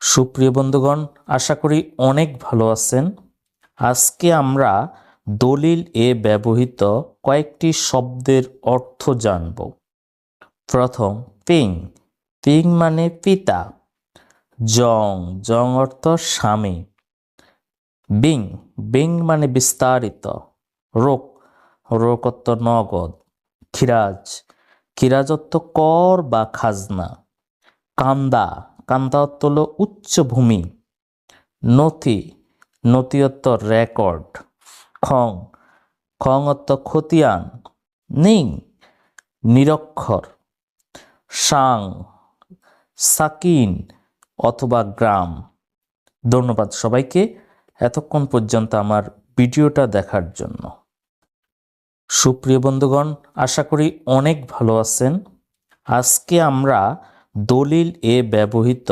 সুপ্রিয় বন্ধুগণ, আশা করি অনেক ভালো আছেন। আজকে আমরা দলিল এ ব্যবহৃত কয়েকটি শব্দের অর্থ জানব। প্রথম, পিং। পিং মানে পিতা। জং জং অর্থ স্বামী। বিং বিং মানে বিস্তারিত। রোক রোক অর্থ নগদ। খিরাজ খিরাজ অর্থ কর বা খাজনা। কান্দা কান্দা অর্থ হল উচ্চভূমি নথি নথি রেকর্ড। খং খং অর্থ খতিয়ান। নিং নিরক্ষর। সাং, সাকিন অথবা গ্রাম। ধন্যবাদ সবাইকে এতক্ষণ পর্যন্ত আমার ভিডিওটা দেখার জন্য। সুপ্রিয় বন্ধুগণ, আশা করি অনেক ভালো আছেন। আজকে আমরা দলিল এ ব্যবহৃত